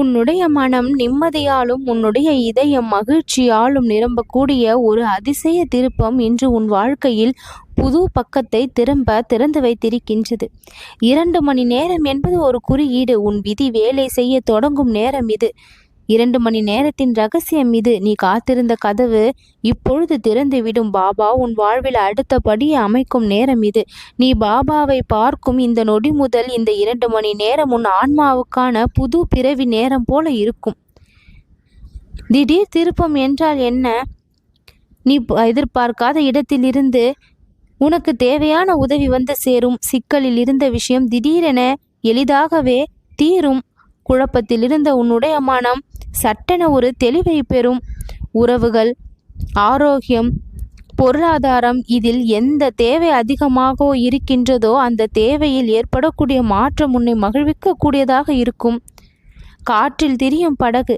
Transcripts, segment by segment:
உன்னுடைய மனம் நிம்மதியாலும் உன்னுடைய இதயம் மகிழ்ச்சியாலும் நிரம்பக்கூடிய ஒரு அதிசய திருப்பம் இன்று உன் வாழ்க்கையில் புது பக்கத்தை திரும்ப திறந்து வைத்திருக்கின்றது. இரண்டு மணி நேரம் என்பது ஒரு குறியீடு. உன் விதி வேலை செய்ய தொடங்கும் நேரம் இது. இரண்டு மணி நேரத்தின் ரகசியம் இது. நீ காத்திருந்த கதவு இப்பொழுது திறந்துவிடும். பாபா உன் வாழ்வில் அடுத்தபடியை அமைக்கும் நேரம் இது. நீ பாபாவை பார்க்கும் இந்த நொடி முதல் இந்த இரண்டு மணி நேரம் உன் ஆன்மாவுக்கான புது பிறவி நேரம் போல இருக்கும். திடீர் திருப்பம் என்றால் என்ன? நீ எதிர்பார்க்காத இடத்திலிருந்து உனக்கு தேவையான உதவி வந்து சேரும். சிக்கலில் இருந்த விஷயம் திடீரென எளிதாகவே தீரும். குழப்பத்தில் இருந்த உன்னுடைய மனம் சட்டென ஒரு தெளிவை பெறும் உறவுகள் ஆரோக்கியம் பொருளாதாரம் இதில் எந்த தேவை அதிகமாக இருக்கின்றதோ அந்த தேவையில் ஏற்படக்கூடிய மாற்றம் உன்னை மகிழ்விக்கக்கூடியதாக இருக்கும். காற்றில் திரியும் படகு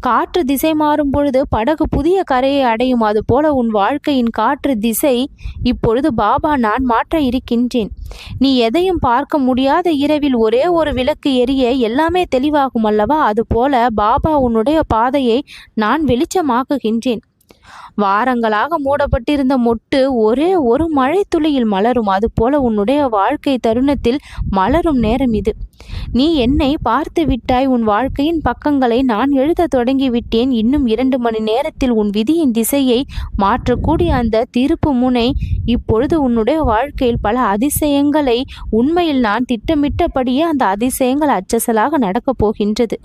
காற்று திசை மாறும் பொழுது படகு புதிய கரையை அடையும். அதுபோல உன் வாழ்க்கையின் காற்று திசை இப்பொழுது பாபா நான் மாற்ற இருக்கின்றேன். நீ எதையும் பார்க்க முடியாத இரவில் ஒரே ஒரு விளக்கு எரிய எல்லாமே தெளிவாகும் அல்லவா? அதுபோல பாபா உன்னுடைய பாதையை நான் வெளிச்சமாக்குகின்றேன். வாரங்களாக மூடப்பட்டிருந்த மொட்டு ஒரே ஒரு மழை துளியில் மலரும். அதுபோல உன்னுடைய வாழ்க்கை தருணத்தில் மலரும் நேரம் இது. நீ என்னை பார்த்து விட்டாய். உன் வாழ்க்கையின் பக்கங்களை நான் எழுத தொடங்கிவிட்டேன். இன்னும் இரண்டு மணி நேரத்தில் உன் விதியின் திசையை மாற்றக்கூடிய அந்த திருப்பு முனை இப்பொழுது உன்னுடைய வாழ்க்கையில் பல அதிசயங்களை உண்மையில் நான் திட்டமிட்டபடியே அந்த அதிசயங்கள் அச்சசலாக நடக்கப் போகின்றது.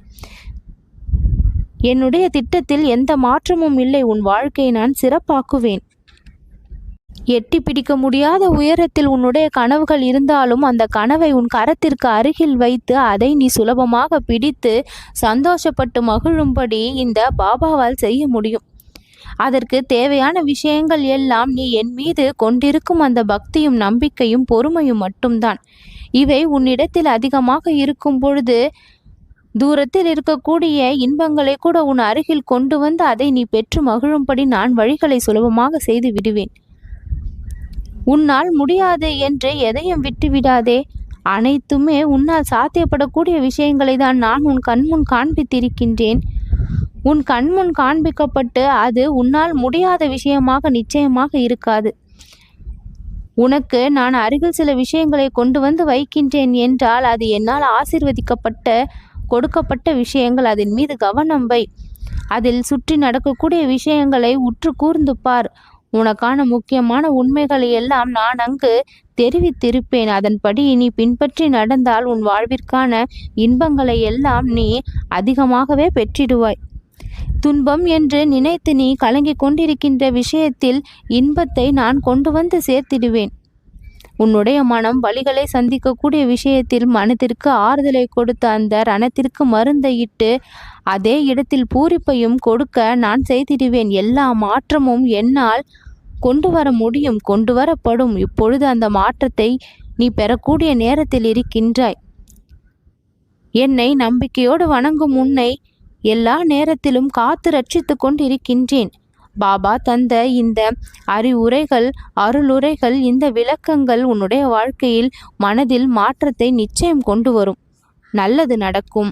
என்னுடைய திட்டத்தில் எந்த மாற்றமும் இல்லை. உன் வாழ்க்கையை நான் சிறப்பாக்குவேன். எட்டி பிடிக்க முடியாத உயரத்தில் உன்னுடைய கனவுகள் இருந்தாலும் அந்த கனவை உன் கரத்திற்கு அருகில் வைத்து அதை நீ சுலபமாக பிடித்து சந்தோஷப்பட்டு மகிழும்படி இந்த பாபாவால் செய்ய முடியும். அதற்கு தேவையான விஷயங்கள் எல்லாம் நீ என் மீது கொண்டிருக்கும் அந்த பக்தியும் நம்பிக்கையும் பொறுமையும் மட்டும்தான். இவை உன்னிடத்தில் அதிகமாக இருக்கும் பொழுது தூரத்தில் இருக்கக்கூடிய இன்பங்களை கூட உன் அருகில் கொண்டு வந்து அதை நீ பெற்று மகிழும்படி நான் வழிகளை சுலபமாக செய்து விடுவேன். உன்னால் முடியாது என்று எதையும் விட்டு விடாதே. அனைத்துமே உன்னால் சாத்தியப்படக்கூடிய விஷயங்களை தான் நான் உன் கண்முன் காண்பித்திருக்கின்றேன். உன் கண்முன் காண்பிக்கப்பட்டு அது உன்னால் முடியாத விஷயமாக நிச்சயமாக இருக்காது. உனக்கு நான் அருகில் சில விஷயங்களை கொண்டு வந்து வைக்கின்றேன் என்றால் அது என்னால் ஆசிர்வதிக்கப்பட்ட கொடுக்கப்பட்ட விஷயங்கள் அதன் மீது கவனம் வை அதில் சுற்றி நடக்கக்கூடிய விஷயங்களை உற்று கூர்ந்து பார். உனக்கான முக்கியமான உண்மைகளை எல்லாம் நான் அங்கு தெரிவித்திருப்பேன். அதன்படி நீ பின்பற்றி நடந்தால் உன் வாழ்விற்கான இன்பங்களை எல்லாம் நீ அதிகமாகவே பெற்றிடுவாய். துன்பம் என்று நினைத்து நீ கலங்கிக் கொண்டிருக்கின்ற விஷயத்தில் இன்பத்தை நான் கொண்டு வந்து சேர்த்திடுவேன். உன்னுடைய மனம் வழிகளை சந்திக்கக்கூடிய விஷயத்தில் மனத்திற்கு ஆறுதலை கொடுத்த அந்த ரணத்திற்கு மருந்தை இட்டு அதே இடத்தில் பூரிப்பையும் கொடுக்க நான் செய்திடுவேன். எல்லா மாற்றமும் என்னால் கொண்டு வர முடியும் கொண்டு வரப்படும். இப்பொழுது அந்த மாற்றத்தை நீ பெறக்கூடிய நேரத்தில் இருக்கின்றாய். என்னை நம்பிக்கையோடு வணங்கும் உன்னை எல்லா நேரத்திலும் காத்து ரட்சித்து கொண்டிருக்கின்றேன். பாபா தந்த இந்த அறிவுரைகள் அருளுரைகள் இந்த விளக்கங்கள் உன்னுடைய வாழ்க்கையில் மனதில் மாற்றத்தை நிச்சயம் கொண்டு வரும். நல்லது நடக்கும்.